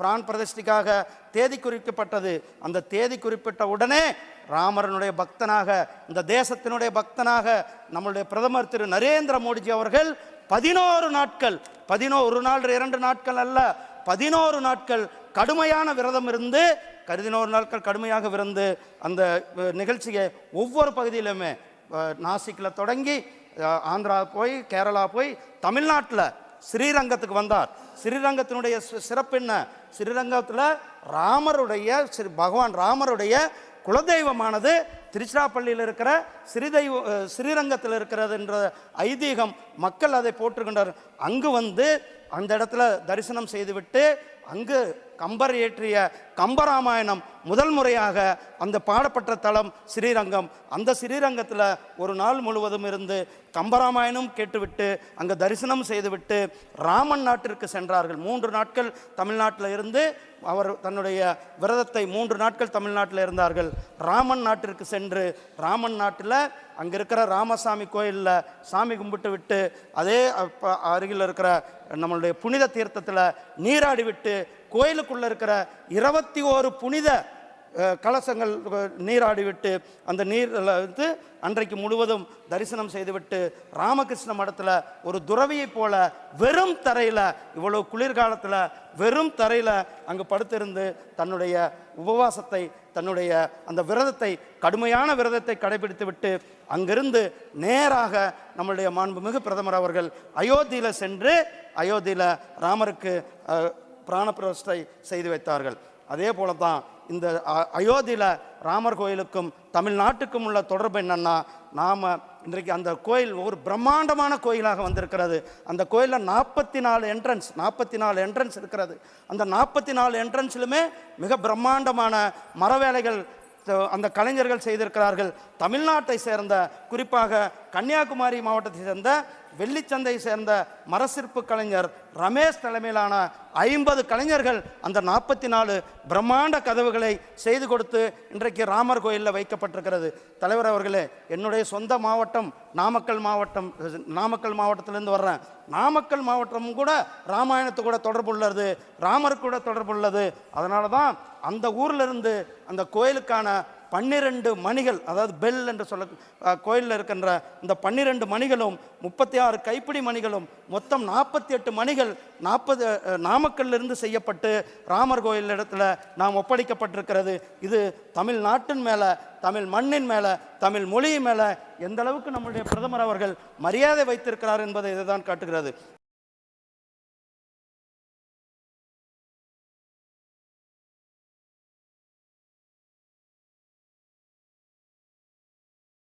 பிரான் பிரதிஷ்டிக்காக தேதி குறிக்கப்பட்டது. அந்த தேதி குறிப்பிட்ட உடனே ராமரனுடைய பக்தனாக இந்த தேசத்தினுடைய பக்தனாக நம்மளுடைய பிரதமர் திரு நரேந்திர மோடிஜி அவர்கள் பதினோரு நாட்கள் பதினோரு நாள் இரண்டு நாட்கள் அல்ல பதினோரு நாட்கள் கடுமையான விரதம் இருந்து கருதினோரு நாட்கள் கடுமையாக விருந்து அந்த நிகழ்ச்சியை ஒவ்வொரு பகுதியிலுமே நாசிக்கில் தொடங்கி ஆந்திரா போய் கேரளா போய் தமிழ்நாட்டில் ஸ்ரீரங்கத்துக்கு வந்தார். ஸ்ரீரங்கத்தினுடைய சிறப்பு என்ன? ஸ்ரீரங்கத்தில் ராமருடைய ஸ்ரீ பகவான் ராமருடைய குலதெய்வமானது திருச்சிராப்பள்ளியில் இருக்கிற ஸ்ரீதெய்வ ஸ்ரீரங்கத்தில் இருக்கிறது என்ற ஐதீகம் மக்கள் அதை போற்றுகின்றனர் அங்கு வந்து அந்த இடத்துல தரிசனம் செய்துவிட்டு அங்கு கம்பர் இயற்றிய கம்பராமாயணம் முதல் முறையாக அந்த பாடப்பட்ட தலம் ஸ்ரீரங்கம் அந்த ஸ்ரீரங்கத்தில் ஒரு நாள் முழுவதும் இருந்து கம்பராமாயணம் கேட்டுவிட்டு அங்கே தரிசனம் செய்துவிட்டு ராமன் நாட்டிற்கு சென்றார்கள். மூன்று நாட்கள் தமிழ்நாட்டில் இருந்து அவர் தன்னுடைய விரதத்தை மூன்று நாட்கள் தமிழ்நாட்டில் இருந்தார்கள். ராமன் நாட்டிற்கு சென்று ராமன் நாட்டில் அங்கே இருக்கிற ராமசாமி கோயிலில் சாமி கும்பிட்டு விட்டு அதே அருகில் இருக்கிற நம்மளுடைய புனித தீர்த்தத்தில் நீராடி விட்டு கோயிலுக்குள்ளே இருக்கிற இருபத்தி ஓரு புனித கலசங்கள் நீராடிவிட்டு அந்த நீரில் வந்து அன்றைக்கு முழுவதும் தரிசனம் செய்துவிட்டு ராமகிருஷ்ண மடத்தில் ஒரு துறவியைப் போல வெறும் தரையில் இவ்வளோ குளிர்காலத்தில் வெறும் தரையில் அங்கு படுத்திருந்து தன்னுடைய உபவாசத்தை தன்னுடைய அந்த விரதத்தை கடுமையான விரதத்தை கடைபிடித்து விட்டு அங்கிருந்து நேராக நம்மளுடைய மாண்புமிகு பிரதமர் அவர்கள் அயோத்தியில் சென்று அயோத்தியில் ராமருக்கு பிராணப்பிரஷ்டை பிராண செய்து வைத்தார்கள். அதே போல தான் இந்த அ- ராமர் கோயிலுக்கும் தமிழ்நாட்டுக்கும் உள்ள தொடர்பு என்னென்னா நாம் இன்றைக்கு அந்த கோயில் ஒரு பிரம்மாண்டமான கோயிலாக வந்திருக்கிறது. அந்த கோயிலில் நாற்பத்தி நாலு என்ட்ரன்ஸ் நாற்பத்தி நாலு என்ட்ரன்ஸ் இருக்கிறது. அந்த நாற்பத்தி நாலு என்ட்ரன்ஸ்லுமே மிக பிரம்மாண்டமான மரவேலைகள் அந்த கலைஞர்கள் செய்திருக்கிறார்கள். தமிழ்நாட்டை சேர்ந்த குறிப்பாக கன்னியாகுமரி மாவட்டத்தை சேர்ந்த வெள்ளிச்சந்தை சேர்ந்த மரசிற்பு கலைஞர் ரமேஷ் தலைமையிலான ஐம்பது கலைஞர்கள் அந்த நாற்பத்தி நாலு பிரம்மாண்ட கதவுகளை செய்து கொடுத்து இன்றைக்கு ராமர் கோயிலில் வைக்கப்பட்டிருக்கிறது. தலைவர் அவர்களே என்னுடைய சொந்த மாவட்டம் நாமக்கல் மாவட்டம் நாமக்கல் மாவட்டத்திலேருந்து வர்றேன். நாமக்கல் மாவட்டமும் கூட ராமாயணத்து கூட தொடர்பு உள்ளது ராமர் கூட தொடர்பு உள்ளது. அதனால தான் அந்த ஊரில் இருந்து அந்த கோயிலுக்கான பன்னிரண்டு மணிகள் அதாவது பெல் என்று சொல்ல கோயிலில் இருக்கின்ற இந்த பன்னிரெண்டு மணிகளும் முப்பத்தி ஆறு கைப்பிடி மணிகளும் மொத்தம் நாற்பத்தி எட்டு மணிகள் நாற்பது நாமக்கல்லிருந்து செய்யப்பட்டு ராமர் கோயில் இடத்துல நாம் ஒப்படைக்கப்பட்டிருக்கிறது. இது தமிழ்நாட்டின் மேலே தமிழ் மண்ணின் மேலே தமிழ் மொழியின் மேலே எந்த அளவுக்கு நம்முடைய பிரதமர் அவர்கள் மரியாதை வைத்திருக்கிறார் என்பதை இதுதான் காட்டுகிறது.